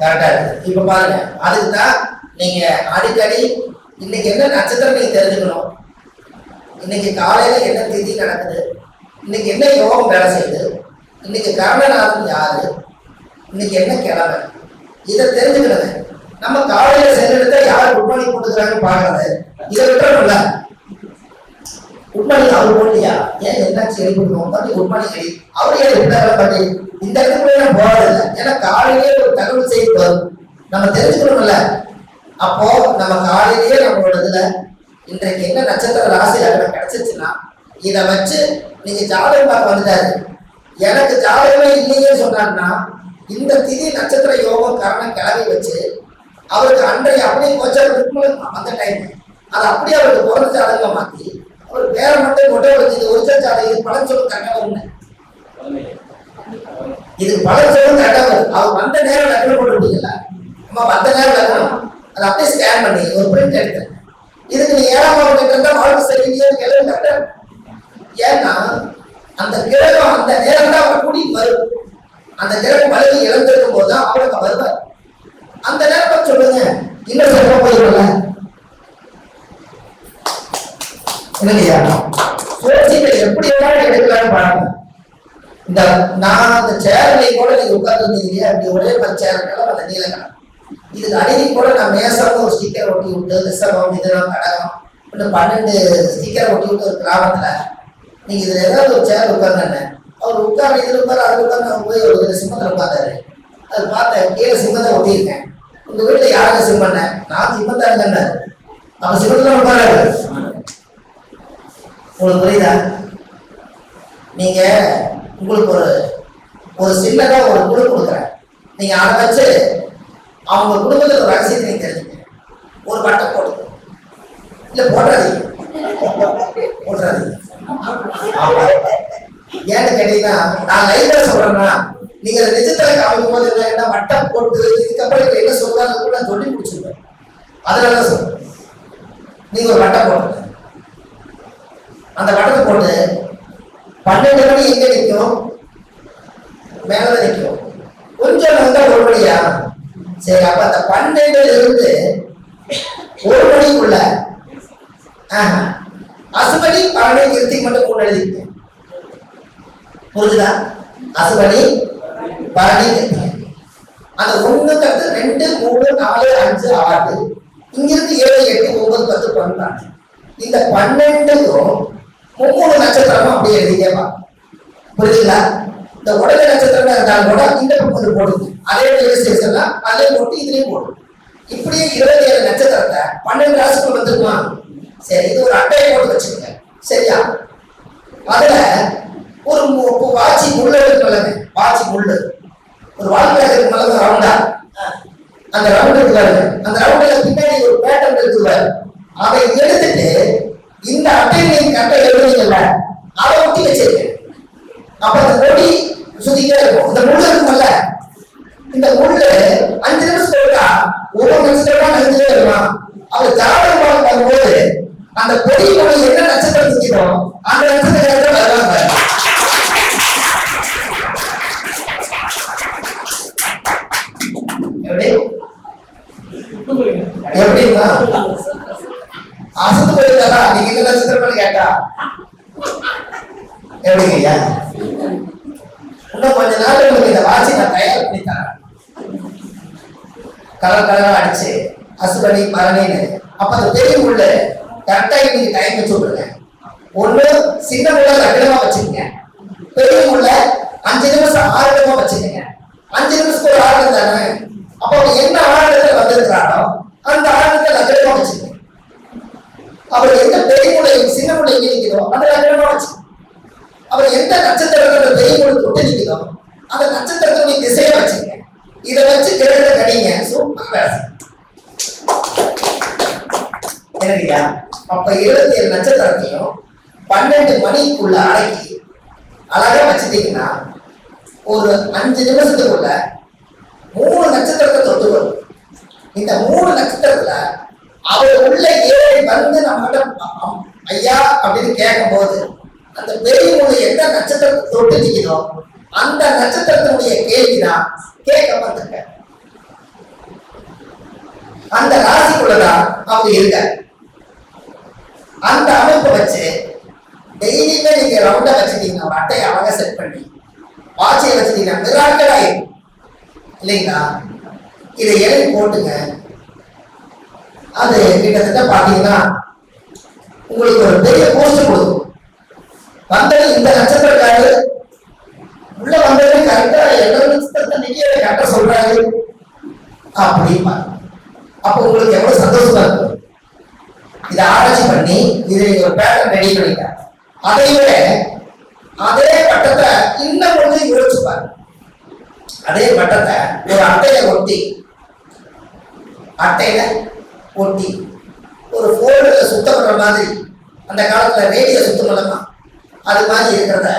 கரெக்டா இருக்கு. இப்ப பாருங்க. அதுக்கு தான் நீங்க அடிக்கடி இன்னைக்கு என்ன நட்சத்திரம் நீங்க தெரிஞ்சுக்கணும்? இன்னைக்கு காலையில என்ன திதி நடக்குது? இன்னைக்கு என்ன யோகம் வேலை செய்யுது? இன்னைக்கு கர்ணநாதன் யாரு? இன்னைக்கு என்ன கிழமை? இதை தெரிஞ்சுக்கணுங்க. நம்ம காலையில சென்றெடுத்தா யார் குட் மார்னிங் போட்டுக்கிறாங்கன்னு பாக்குறது இதை விட்டுறோம்ல குட் மார்னிங் அவர் போடலையா? ஏன் என்ன சரி கொடுக்கணும் பண்ணி குட் மார்னிங் அடி அவர் ஏன் விட்டாங்க பண்ணி? இந்த இடத்துக்குள்ள நான் போறதில்லை ஏன்னா காலையிலேயே ஒரு தகவல் செய்தி வரும். நம்ம தெரிஞ்சுக்கணும்ல. அப்போ நம்ம காலையிலேயே நம்மளோட இதுல இன்றைக்கு என்ன நட்சத்திர ராசி லக்னம் கிடைச்சிச்சுன்னா இதை வச்சு நீங்க ஜாதகம் பார்க்க வந்துட்டாரு. எனக்கு ஜாதகமே இல்லையே சொன்னாருன்னா இந்த திதி நட்சத்திர யோகம் காரணம் கிளம்பி வச்சு அவருக்கு அன்றைய அப்படியே கொஞ்சம் அந்த டைம் அது அப்படியே அவருக்கு பிறந்த ஜாதகமா மாத்தி அவர் வேற மட்டும் கொண்டு வச்சு இது ஒரு ஜாதகம் இது பலன் சொல்லும் கரெக்டாக வரும்னு இது பலன் சொல்லும் கரெக்டாக வரும் அவர் வந்த நேரம் லக்னம் போட்டு முடியல அம்மா வந்த நேரம் லக்னம். அதை அப்படியே ஸ்கேன் பண்ணி ஒரு பிரிண்ட் எடுத்தேன். இதுக்கு நீ ஏழாம் அவங்க இருந்தா வாழ்க்கை சரியில்லையே கேள்வி கரெக்டா ஏன்னா அந்த கிரகம் அந்த நேரம் தான் அவர் வரும். அந்த கிரகம் வலிமை இழந்திருக்கும் போது தான் அவருக்கு வருவார். அந்த நேரம் சொல்லுங்க. இன்னும் சொல்ல போயிருக்கல இல்லையா சோசியத்தை எப்படி வேணாலும் எடுக்கலாம்னு பாருங்க. இந்த நான் அந்த சேர்ல கூட நீங்க உட்கார்ந்து இருந்தீங்க அப்படி ஒரே மாதிரி சேர் கிளம்ப அந்த நீலக்கணம் இதுக்கு அடிக்கடி கூட நான் மேசம் ஒரு ஸ்டிக்கர் ஒட்டி விட்டு ரிசர்வம் இதெல்லாம் கடகம் இன்னும் பன்னெண்டு ஸ்டிக்கர் ஒட்டி விட்டு ஒரு கிராமத்துல நீங்க இதுல ஏதாவது ஒரு சேர் உட்கார்ந்தேன் அவர் உட்கார்ந்து இதுல உட்கார் அது உட்கார்ந்து அவங்க போய் ஒரு சிம்மத்தில் பார்த்தாரு அது பார்த்தேன் கீழே சிம்மத்தை ஒட்டியிருக்கேன். உங்க வீட்டுல யாருங்க சிம்மண்ண நான் சிம்மத்தாருங்கன்னாரு அவன் சிம்மத்துல உட்காராரு உங்களுக்கு புரியுதா? நீங்க உங்களுக்கு ஒரு ஒரு சின்னதா ஒரு குழு கொடுக்குறேன். நீங்க அதை வச்சு அவங்க குடும்பத்துல ஒரு ரகசியத்தை நீங்க தெரிஞ்சுங்க ஒரு பட்டம் போட்டு. இல்ல போடாதீங்க போடுறாதீங்க ஏன்னு கேட்டீங்கன்னா நான் லைவ்ல சொல்றேன்னா நீங்க அதை நிஜத்துல காமிக்கும் போது என்ன என்ன வட்டம் போட்டு இதுக்கப்புறம் இவங்க என்ன சொல்றாங்க கூட நான் சொல்லி முடிச்சிருவேன் அதனால தான் சொல்றேன். நீங்க ஒரு வட்டம் போடுங்க. அந்த வட்டத்தை போட்டு பன்னெண்டு மணி எங்க நிற்கும்? மேலதான் நிற்கும். கொஞ்சம் வந்தா ஒரு மணியா சரி அப்ப அந்த பன்னெண்டுல இருந்து ஒரு மணிக்குள்ள ஆஹா, அசுபடி பன்னெண்டு கிருத்தி மட்டும் மூணு எழுதிக்க புரிஞ்சுதா? அசுபடி பரணி அந்த அந்த ஒண்ணுங்கிறது ரெண்டு மூணு நாலு அஞ்சு ஆறு இங்கிருந்து ஏழு எட்டு ஒன்பது பத்து பன்னெண்டு இந்த பன்னெண்டுக்கும் மும்மூணு நட்சத்திரமும் அப்படியே எழுதியவா புரியுதுங்களா இந்த உடல் நட்சத்திரம் இருந்தாலும் கூட இந்த பக்கம் போடுது. அதே ரெஜிஸ்ட்ரேஷன் எல்லாம் அதே போட்டு இதுலயும் போடும் இப்படியே இருபத்தி ஏழு நட்சத்திரத்தை பன்னெண்டு ராசிக்குள் வந்துருமா சரி இது ஒரு அட்டையை போட்டு வச்சுக்கோங்க. சரியா? அதுல ஒரு மு- வாட்சி முள்ளு இருக்கு வாட்சி முள்ளு. ஒரு வாழ்க்கை நல்லது ரவுண்டா அந்த ரவுண்ட் இருக்கு பாருங்க அந்த பின்னாடி ஒரு பேட்டர்ன் இருக்கு பாருங்க அதை எடுத்துட்டு இந்த அட்டையை நீங்க கட்டை எழுதுறீங்கல்ல அதை ஒட்டி வச்சிருக்கேன் அப்ப அந்த கொடி சுத்திக்கிட்டே இருக்கும் இந்த முள்ளு இருக்கும்ல இந்த முள்ளு அஞ்சு நிமிஷம் போட்டா ஒவ்வொரு நிமிஷமா நகர்ந்துட்டே இருக்கலாம் அவர் ஜாதகம் பார்க்க வரும்போது அந்த கொடி கொடி என்ன நட்சத்திரம் நிற்கிறோம் அந்த நட்சத்திரம் வருவாங்க எப்படி எப்படின்னா அசத்து போயிருந்தாரா நீங்க இந்த நட்சத்திரம் கேட்டா எப்படிங்க ஐயா இன்னும் கொஞ்ச நாள் உங்களுக்கு இந்த வாட்சி நான் தயார் பண்ணி தரேன் கலர் கலரா அடிச்சு அசுபடி பரணின்னு அப்ப அந்த பெரிய உள்ள கரெக்டா இன்னைக்கு டைம் வச்சு ஒண்ணு சின்ன உள்ள லக்னமா வச்சுக்கோங்க. பெரிய உள்ள அஞ்சு நிமிஷம் ஆறு வச்சிருங்க வச்சுக்கோங்க. அஞ்சு நிமிஷத்துக்கு ஒரு ஆர்டர் தானே? அப்போ என்ன ஆறு வந்திருக்கிறாரோ அந்த ஆறு லக்னமா வச்சுக்கோங்க. அவர் எந்த பெரிய உள்ள சின்ன உள்ள எங்க நிற்கிறோம் அந்த லக்னமா வச்சுக்கோங்க. அவர் எந்த நட்சத்திரத்தோட பெரிய உள்ள தொட்டு நிற்கிறோ அந்த நட்சத்திரத்தை நீ திசையை வச்சுக்கோங்க. இதை வச்சு கிரகத்தை கடிங்க சூப்பர் வேலை அப்ப இருபத்தி ஏழு நட்சத்திரத்தையும் பன்னெண்டு மணிக்குள்ள அடக்கி அழகா வச்சுட்டீங்கன்னா ஒரு அஞ்சு நிமிஷத்துக்குள்ள மூணு நட்சத்திரத்தை தொட்டு வரும் இந்த மூணு நட்சத்திரத்துல அவர் உள்ள ஏறி வந்து நம்மகிட்ட ஐயா அப்படின்னு கேட்கும்போது அந்த பெரிய மூணு எந்த நட்சத்திரத்தை தொட்டு நிற்கிறோ அந்த நட்சத்திரத்தினுடைய கேள்விதான் கேட்க வந்திருக்க அந்த ராசிக்குள்ளதான் அவங்க இருக்காரு அந்த அமைப்பை வச்சு டெய்லியுமே நீங்க ரவுண்டா வச்சுட்டீங்கன்னா வட்டையை அட்டையை அழகா செட் பண்ணி வாட்சியை வச்சுட்டீங்கன்னா மிராக்கள் ஆயிடும் இல்லைங்களா? இதை எழுதி போட்டுங்க. அது கிட்டத்தட்ட பாத்தீங்கன்னா உங்களுக்கு ஒரு பெரிய போஸ்ட் கொடுக்கும். வந்தது இந்த நட்சத்திரக்காரு உள்ள வந்தது கரெக்டா எல்லா நட்சத்திரத்தை நீங்க கரெக்டா சொல்றாரு. அப்படிமா அப்ப உங்களுக்கு எவ்வளவு சந்தோஷமா இருக்கும்? இதை ஆராய்ச்சி பண்ணி இதை நீங்க ஒரு பேட்டர்ன் ரெடி பண்ணிட்டாங்க. அதை விட அதே பட்டத்தை இன்னும் கொஞ்சம் யோசிச்சு அதே பட்டத்தை ஒரு அட்டையில ஒட்டி அட்டையில ஒட்டி ஒரு போர்டுல சுத்தம் பண்ற மாதிரி அந்த காலத்துல ரேடியோ சுத்தம் பண்ணலாமா. அது மாதிரி இருக்கிறத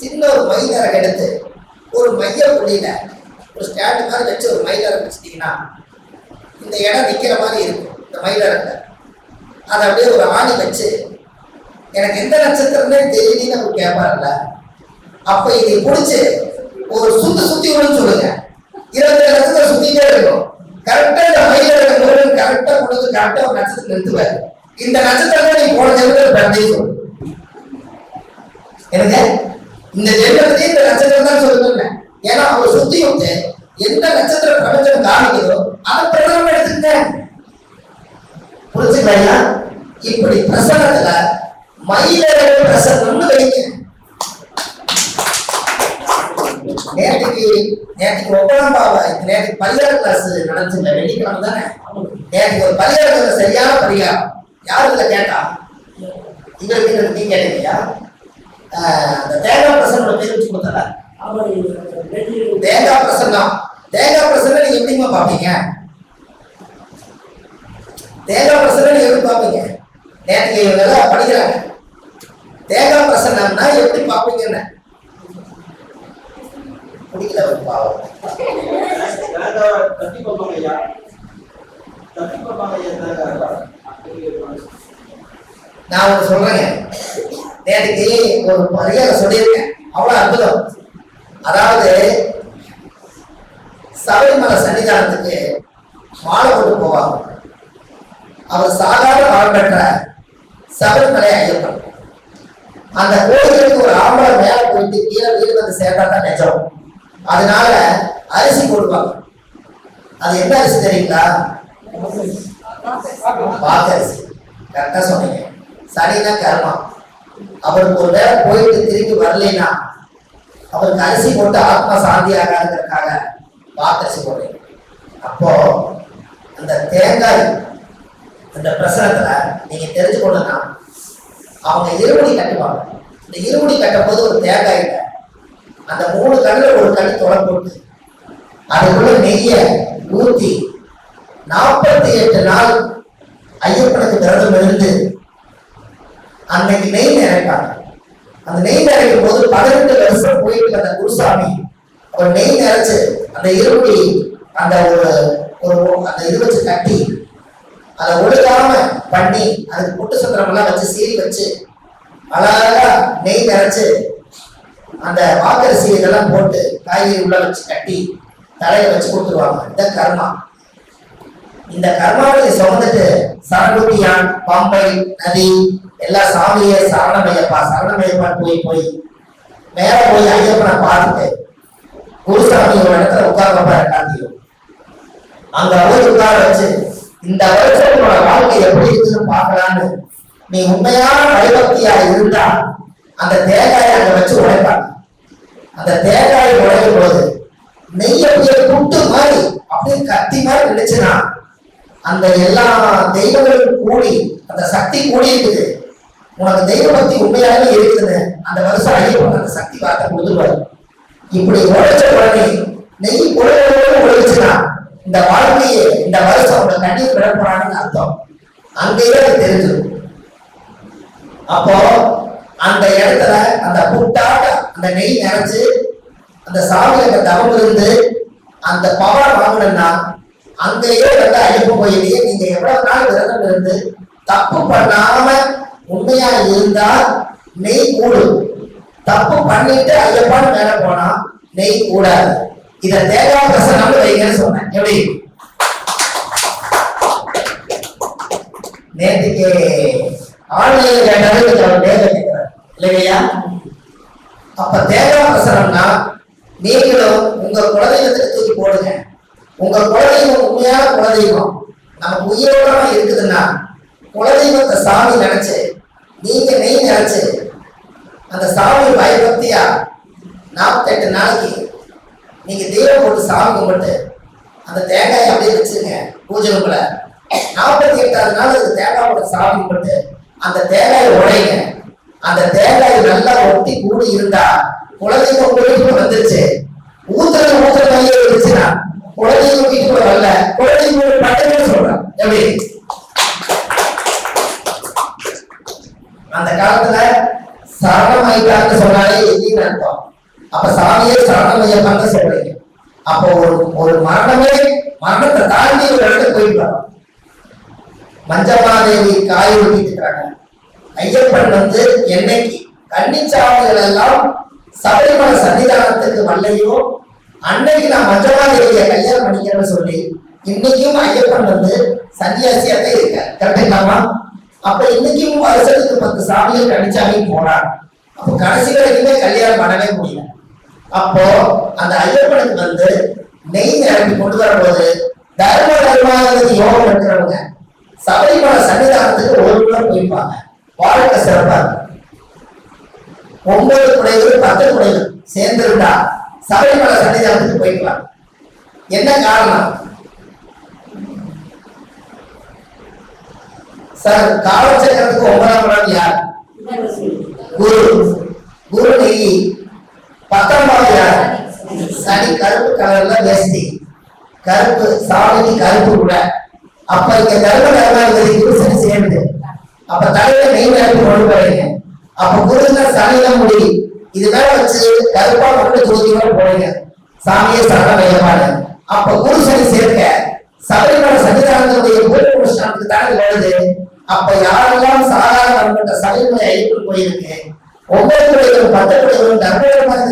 சின்ன ஒரு மைனரை எடுத்து ஒரு மைய புள்ளியில ஒரு ஸ்டாண்ட் மாதிரி வச்சு ஒரு மைலரை வச்சுட்டீங்கன்னா இந்த இடம் நிக்கிற மாதிரி இருக்கும் இந்த மயிலரத்தை அதை அப்படியே ஒரு ஆணி வச்சு எனக்கு எந்த நட்சத்திரமே தெரியலன்னு அவர் கேட்பாருல்ல அப்ப இதை பிடிச்சு ஒரு சுத்து சுத்தி விடும் சொல்லுங்க. இருபத்தி நட்சத்திரம் சுத்திட்டே இருக்கும். கரெக்டா இந்த மயிலறங்க முருகன் கரெக்டா கொடுத்து கரெக்டா ஒரு நட்சத்திரம் நிறுத்துவாரு. இந்த நட்சத்திரம் நீ போன ஜென்மத்தில் பிறந்தே சொல்லு. எனக்கு இந்த ஜென்மத்திலே இந்த நட்சத்திரம் தான் சொல்லுங்க ஏன்னா அவர் சுத்தி வந்து எந்த நட்சத்திரம் பிரபஞ்சம் காமிக்குதோ அதை பிரதானம் எடுத்துக்கங்க புரிஞ்சுக்கலாம் இப்படி பிரசனத்துல மயிலரை பிரசனம்னு வைங்க நேற்றுக்கு நேற்றுக்கு ஒப்பனம் பாவா நேற்றுக்கு பரிகார கிளாஸ் நடந்துச்சுல வெள்ளிக்கிழமை தானே? நேற்றுக்கு ஒரு பரிகாரத்துல சரியான பரிகாரம். யாரு இதுல கேட்டா? இவருக்கு நீ நீங்க கேட்டீங்கயா? அந்த தேங்காய் பிரசனோட பேர் வச்சு கொடுத்தல தேங்காய் பிரசன்னம் தேங்காய் பிரசன்னம் நீங்க எப்படிமா பாப்பீங்க தேங்காய் பிரசன்னம் நீங்க எப்படி பாப்பீங்க நேற்று இவங்க படிக்கிறாங்க. தேங்காய் பிரசன்னம்னா எப்படி பார்ப்பீங்கன்னு? பிடிக்கல ஒரு பாவம். நான் ஒன்று சொல்றேங்க. நேற்றுக்கு ஒரு சொல்லியிருக்கேன். அவ்வளோ அற்புதம். அதாவது சபரிமலை சன்னிதானத்துக்கு மாலை கொண்டு போவாங்க. அவர் சாதாரண வரம் பெற்ற சபரிமலை ஐயப்பன் அந்த கோயிலுக்கு ஒரு ஆம்பளை மேல போயிட்டு கீழே வீடு வந்து சேர்ந்தா தான் நிஜம். அதனால அரிசி போடுவாங்க. அது என்ன அரிசி தெரியுங்களா? வாக்கரிசி கரெக்டா சொன்னீங்க. சனினா கர்மம் அவருக்கு ஒரு வேலை போயிட்டு திரும்பி வரலைன்னா அவருக்கு அரிசி போட்டு ஆத்மா சாந்தி ஆகாதுங்கிறதுக்காக வாக்கரிசி போடுறீங்க. அப்போ அந்த தேங்காய் அந்த பிரசனத்துல நீங்க தெரிஞ்சுக்கணும்னா அவங்க இருமுடி கட்டுவாங்க. இந்த இருமுடி கட்டும் போது ஒரு தேங்காய் அந்த மூணு கல்ல ஒரு கல் தொலை போட்டு அதுக்குள்ள நெய்ய ஊத்தி நாற்பத்தி எட்டு நாள் ஐயப்பனுக்கு விரதம் இருந்து அன்னைக்கு நெய் நிறைப்பாங்க அந்த நெய் நிறைக்கும் போது பதினெட்டு வருஷம் போயிட்டு அந்த குருசாமி அவர் நெய் நிறைச்சு அந்த இருமுடி அந்த ஒரு ஒரு அந்த இது வச்சு கட்டி அதை ஒழுகாம பண்ணி அதுக்கு புட்டு சந்திரம் எல்லாம் வச்சு சீரி வச்சு அழகா நெய் நிறைச்சு அந்த வாக்கரிசி இதெல்லாம் போட்டு காய்கறி உள்ள வச்சு கட்டி தலையை வச்சு கொடுத்துருவாங்க. இந்த கர்மா. இந்த கர்மாவை சுமந்துட்டு சரகுட்டியான் பாம்பை நதி எல்லா சாமியை சரணமையப்பா சரணமையப்பான்னு போய் போய் மேல போய் ஐயப்பனை பார்த்துட்டு குருசாமி ஒரு இடத்துல உட்கார்ந்தப்ப ரெண்டாம் அங்க போய் உட்கார வச்சு இந்த வருஷம் உன்னோட வாழ்க்கை எப்படி இருக்குன்னு பார்க்கலான்னு. நீ உண்மையான பயபக்தியா இருந்தா அந்த தேங்காயை அங்க வச்சு உடைப்பாங்க அந்த தேங்காயை உடையும் போது நெய் அப்படியே புட்டு மாதிரி அப்படியே கத்தி மாதிரி நினைச்சுனா அந்த எல்லா தெய்வங்களும் கூடி அந்த சக்தி கூடி இருக்குது. உனக்கு தெய்வ பக்தி உண்மையாகவே இருக்குதுன்னு அந்த வருஷம் ஐயப்பன் அந்த சக்தி வார்த்தை கொடுத்துருவாரு இப்படி உழைச்ச உடனே நெய் உழைவோடு உழைச்சுனா இந்த வாழ்க்கையை இந்த வருஷம் உங்க கண்ணீர் விடப்போறான்னு அர்த்தம். அங்கேயே அது தெரிஞ்சிடும். அப்போ அந்த இடத்துல அந்த புட்டாட்ட அந்த நெய் நினைச்சு அந்த சாமி அந்த தவம் இருந்து அந்த பவர் வாங்கணும்னா அங்கேயே வந்து அழிப்பு கோயிலையே நீங்க எவ்வளவு நாள் விரதம் இருந்து தப்பு பண்ணாம உண்மையா இருந்தா நெய் கூடும் தப்பு பண்ணிட்டு ஐயப்பான்னு மேல போனா நெய் கூடாது. இத தேங்காய் பிரசனம் வைங்கன்னு சொன்னேன். எப்படி? நேற்றுக்கு ஆன்லைன்ல கேட்டாலும் கொஞ்சம் நேரம் இல்லையா அப்ப தேங்காய் பிரசனம்னா நீங்களும் உங்க குலதெய்வத்துக்கு தூக்கி போடுங்க. உங்க குலதெய்வம் உண்மையான குலதெய்வம். நமக்கு உயிரோட இருக்குதுன்னா குலதெய்வத்தை சாமி நினைச்சு நீங்க நெய் நினைச்சு அந்த சாமி பயபக்தியா நாற்பத்தெட்டு நாளைக்கு நீங்க தெய்வம் போட்டு சாமி கும்பிட்டு அந்த தேங்காயை அப்படியே வச்சுருங்க பூஜை கும்பல நாற்பத்தி எட்டாவது நாள் அந்த தேங்காய் சாமி கும்பிட்டு அந்த தேங்காயை உடையுங்க அந்த தேங்காய் நல்லா ஒட்டி கூடி இருந்தா குழந்தைங்க உங்களுக்கு வந்துருச்சு. ஊத்துறது ஊத்துற மாதிரியே இருந்துச்சுன்னா குலதெய்வம் வீட்டுக்குள்ள வரல. குலதெய்வம் பட்டமே சொல்றான் எப்படி? அந்த காலத்துல சரணமைத்தான்னு சொன்னாலே எங்கேயும் அர்த்தம். அப்ப சாமியே சரணமையப்பான்னு சொல்றீங்க அப்போ ஒரு ஒரு மரணமே மரணத்தை தாண்டி ஒரு இடத்துல போயிட்டு மஞ்சமாதேவி காய ஊட்டிட்டு இருக்காங்க ஐயப்பன் வந்து என்னைக்கு கன்னிச்சாமிகள் எல்லாம் சபரிமலை சன்னிதானத்துக்கு வரலையோ அன்னைக்கு நான் மஞ்சமாதேவியை கல்யாணம் பண்ணிக்கிறேன்னு சொல்லி இன்னைக்கும் ஐயப்பன் வந்து சன்னியாசியாவே இருக்க கரெக்டுங்களாமா அப்ப இன்னைக்கும் வருஷத்துக்கு பத்து சாமிகள் கணிச்சாமி போறாங்க. அப்போ கடைசி வரைக்குமே கல்யாணம் பண்ணவே முடியல. அப்போ அந்த ஐயப்பனுக்கு வந்து நெய் நிரப்பி கொண்டு வரும்போது தர்ம நிர்வாகத்துக்கு யோகம் இருக்கிறவங்க சபரிமலை சன்னிதானத்துக்கு ஒரு முறை போயிருப்பாங்க. வாழ்க்கை சிறப்பாக ஒன்பது குடைகள் பத்து குடைகள் சேர்ந்திருந்தா சபரிமலை சன்னிதானத்துக்கு போய்க்கலாம் என்ன காரணம்? சார் காலச்சக்கரத்துக்கு ஒன்பதாம் இடம் யார்? குரு. குரு நெய் பத்தொன்பது சனி கருப்பு கலர்ல வேஷ்டி கருப்பு சாமிக்கு கருப்பு கூட. அப்ப இந்த கருப்பு தர்மாதிபதி குரு சனி சேர்ந்து அப்ப தலையில மெயின் கருப்பு கொண்டு போறீங்க அப்ப குருந்த சனியில முடி. இதுதான் வச்சு கருப்பா கொண்டு ஜோதியோட போறீங்க சாமியே சரண வையப்பாடு அப்ப குரு சனி சேர்க்க சபரிமலை சன்னிதானத்துடைய பூர்வ அனுஷ்டானத்துக்கு தானே வருது. அப்ப யாரெல்லாம் சாதாரண வரப்பட்ட சபரிமலை ஐயப்பன் கோயிலுக்கு ஒவ்வொரு பத்து தர்மபுரம்